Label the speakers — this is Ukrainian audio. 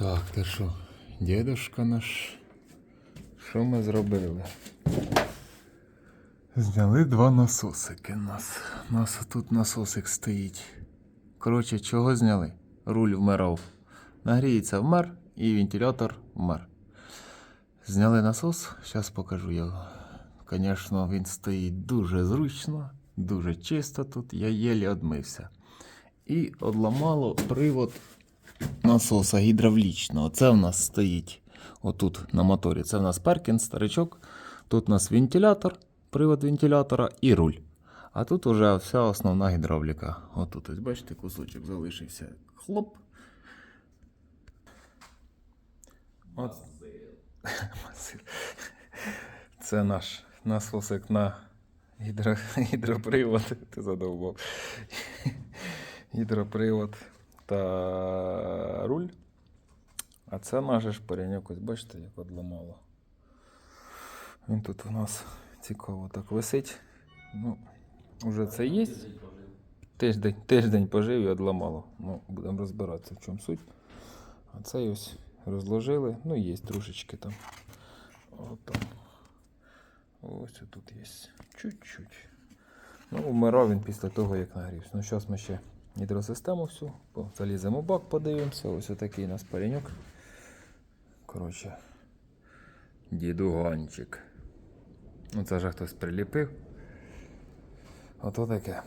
Speaker 1: Так, то що, дідушка наш. Що ми зробили? Зняли два насосики. Нас, нас тут насосик стоїть. Коротше, чого зняли? Руль вмирав. Нагріється вмер і вентилятор вмер. Зняли насос, зараз покажу його. Звісно, він стоїть дуже зручно, дуже чисто тут. Я єлі одмився. І одламало привод насоса гідравлічного. Це в нас стоїть отут на моторі. Це в нас Перкін, старичок. Тут у нас вентилятор, привод вентилятора і руль. А тут уже вся основна гідравліка. Отут, ось бачите, кусочок залишився. Хлоп. От. Це наш насосик на гідро... гідропривод. Ти задовбав. Гідропривод та руль. А це наш же шпареньок, ось бачите, як одламало. Він тут у нас цікаво так висить. Ну, уже це є. Тиждень, тиждень пожив і одламало. Ну, будемо розбиратися, в чому суть. А це ось розложили. Ну, є трошечки там. От. Ось тут є. Чуть-чуть. Ну, вмирав він після того, як нагрівся. Ну, зараз ми ще гідросистему всю. Заліземо бак, подивимося. Ось отакий у нас пареньок. Коротше, дідуганчик. Ну, це вже хтось приліпив. Ото таке.